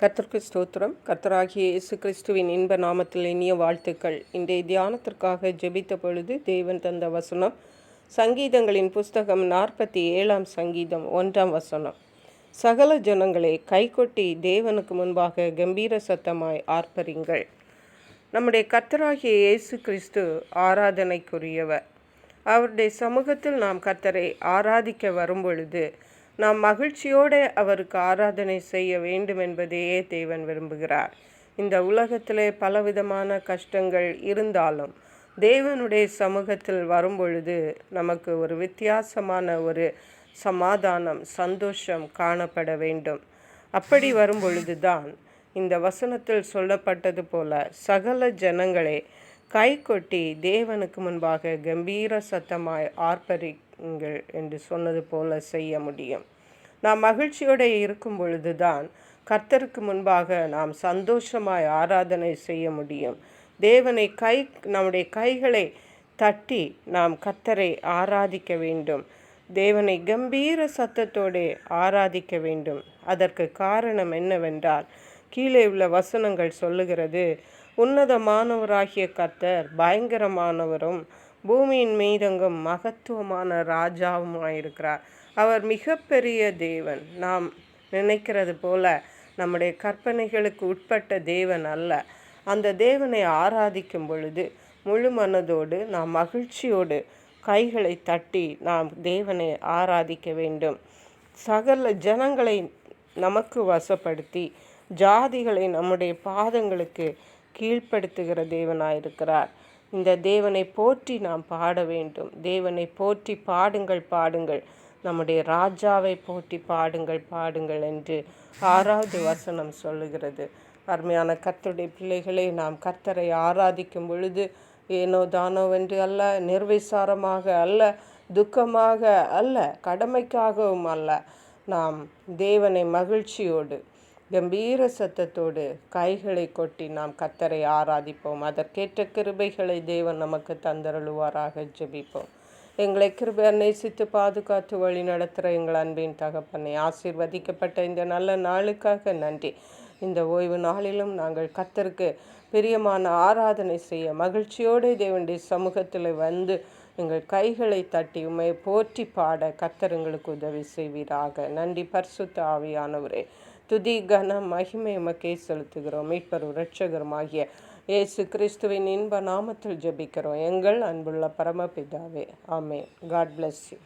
கர்த்தருக்கு ஸ்தோத்திரம். கர்த்தராகிய இயேசு கிறிஸ்துவின் இன்ப நாமத்தில் இனிய வாழ்த்துக்கள். இன்றைய தியானத்திற்காக ஜெபித்த பொழுது தேவன் தந்த வசனம் சங்கீதங்களின் புஸ்தகம் நாற்பத்தி ஏழாம் சங்கீதம் ஒன்றாம் வசனம். சகல ஜனங்களே கைகொட்டி தேவனுக்கு முன்பாக கம்பீர சத்தமாய் ஆர்ப்பரிங்கள். நம்முடைய கர்த்தராகிய இயேசு கிறிஸ்து ஆராதனைக்குரியவர். அவருடைய சமூகத்தில் நாம் கர்த்தரை ஆராதிக்க வரும்பொழுது நாம் மகிழ்ச்சியோடு அவருக்கு ஆராதனை செய்ய வேண்டும் என்பதையே தேவன் விரும்புகிறார். இந்த உலகத்திலே பலவிதமான கஷ்டங்கள் இருந்தாலும் தேவனுடைய சமூகத்தில் வரும்பொழுது நமக்கு ஒரு வித்தியாசமான ஒரு சமாதானம் சந்தோஷம் காணப்பட வேண்டும். அப்படி வரும்பொழுது தான் இந்த வசனத்தில் சொல்லப்பட்டது போல சகல ஜனங்களே கை கொட்டி தேவனுக்கு முன்பாக கம்பீர சத்தமாய் ஆர்ப்பரிங்கள் என்று சொன்னது போல செய்ய முடியும். நாம் மகிழ்ச்சியோடு இருக்கும் பொழுதுதான் கர்த்தருக்கு முன்பாக நாம் சந்தோஷமாய் ஆராதனை செய்ய முடியும். தேவனை கை நம்முடைய கைகளை தட்டி நாம் கர்த்தரை ஆராதிக்க வேண்டும். தேவனை கம்பீர சத்தத்தோடு ஆராதிக்க வேண்டும். அதற்கு காரணம் என்னவென்றால் கீழே உள்ள வசனங்கள் சொல்லுகிறது உன்னதமானவராகிய கர்த்தர் பயங்கரமானவரும் பூமியின் மீதங்கும் மகத்துவமான ராஜாவுமாயிருக்கிறார். அவர் மிகப்பெரிய தேவன். நாம் நினைக்கிறது போல நம்முடைய கற்பனைகளுக்கு உட்பட்ட தேவன் அல்ல. அந்த தேவனை ஆராதிக்கும் பொழுது முழு மனதோடு நாம் மகிழ்ச்சியோடு கைகளை தட்டி நாம் தேவனை ஆராதிக்க வேண்டும். சகல ஜனங்களை நமக்கு வசப்படுத்தி ஜாதிகளை நம்முடைய பாதங்களுக்கு கீழ்ப்படுத்துகிற தேவனாயிருக்கிறார். இந்த தேவனை போற்றி நாம் பாட வேண்டும். தேவனை போற்றி பாடுங்கள் பாடுங்கள். நம்முடைய ராஜாவை போற்றி பாடுங்கள் பாடுங்கள் என்று ஆறாவது வசனம் சொல்லுகிறது. அருமையான கர்த்தருடைய பிள்ளைகளை நாம் கர்த்தரை ஆராதிக்கும் பொழுது ஏனோ தானோ என்று அல்ல நிர்விசாரமாக அல்ல துக்கமாக அல்ல கடமைக்காகவும் அல்ல. நாம் தேவனை மகிழ்ச்சியோடு கம்பீர சத்தத்தோடு கைகளை கொட்டி நாம் கத்தரை ஆராதிப்போம். அதற்கேற்ற கிருபைகளை தேவன் நமக்கு தந்தருளுவாராக ஜெபிப்போம். எங்களை கிருபை நேசித்து பாதுகாத்து வழி நடத்துகிற எங்கள் அன்பின் தகப்பனை ஆசீர்வதிக்கப்பட்ட இந்த நல்ல நாளுக்காக நன்றி. இந்த ஓய்வு நாளிலும் நாங்கள் கத்தருக்கு பிரியமான ஆராதனை செய்ய மகிழ்ச்சியோடு தேவனுடைய சமூகத்தில் வந்து எங்கள் கைகளை தட்டி உண்மை போற்றி பாட கத்தருங்களுக்கு உதவி செய்வீராக. நன்றி பர்சுத்த ஆவியானவரே. துதி கன மகிமை உமக்கே செலுத்துகிறோம். மீட்பரும் இரட்சகருமாகிய இயேசு கிறிஸ்துவின் இன்ப நாமத்தில் ஜெபிக்கிறோம். எங்கள் அன்புள்ள பரமபிதாவே. ஆமே காட் பிளஸ் யூ